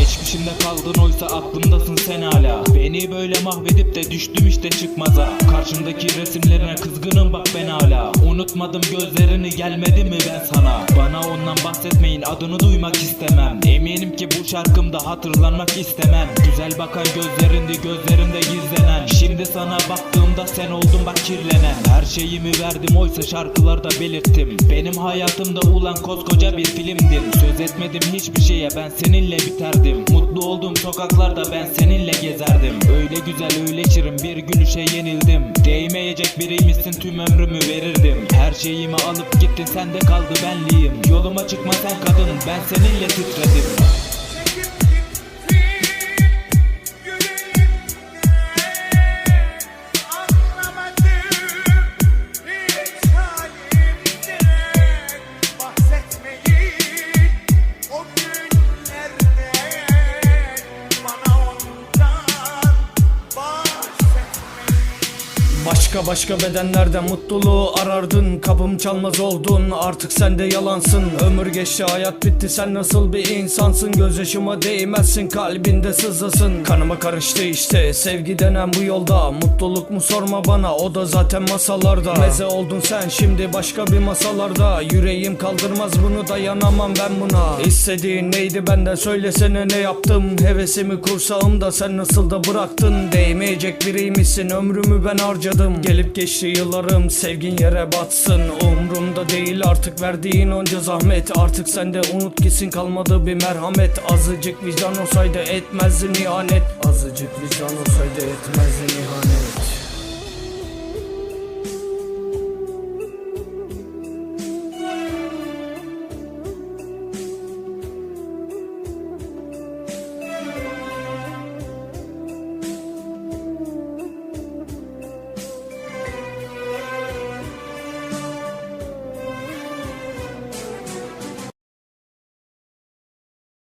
içimde kaldın oysa aklımdasın sen hala. Beni böyle mahvedip de düştüm işte çıkmaza. Karşımdaki resimlerine kızgınım bak ben hala. Unutmadım gözlerini gelmedi mi ben sana? Bana ondan bahsetmeyin adını duymak istemem. Eminim ki bu şarkımda hatırlanmak istemem. Güzel bakan gözlerindi gözlerinde gizlenen. Şimdi sana baktığımda sen oldun bak kirlenen şeyimi verdim oysa şarkılarda belirttim. Benim hayatımda ulan koskoca bir filmdin Söz etmedim hiçbir şeye ben seninle biterdim. Mutlu olduğum sokaklarda ben seninle gezerdim. Öyle güzel öyle şirin bir gülüşe yenildim. Değmeyecek biriymişsin tüm ömrümü verirdim. Her şeyimi alıp gittin sende kaldı benliğim. Yoluma çıkma sen kadın ben seninle titredim Başka başka bedenlerde mutluluğu arardın Kapım çalmaz oldun artık sen de yalansın. Ömür geçti hayat bitti sen nasıl bir insansın? Gözyaşıma değmezsin kalbinde sızlasın. Kanıma karıştı işte sevgi denen bu yolda. Mutluluk mu sorma bana o da zaten masalarda. Meze oldun sen şimdi başka bir masalarda. Yüreğim kaldırmaz bunu dayanamam ben buna. İstediğin neydi benden söylesene ne yaptım? Hevesimi kursağımda sen nasıl da bıraktın? Değmeyecek biriymişsin ömrümü ben harcadım Gelip geçti yıllarım sevgin yere batsın. Umrumda değil artık verdiğin onca zahmet. Artık sende unut gitsin kalmadı bir merhamet. Azıcık vicdan olsaydı etmezdi ihanet. Azıcık vicdan olsaydı etmezdi ihanet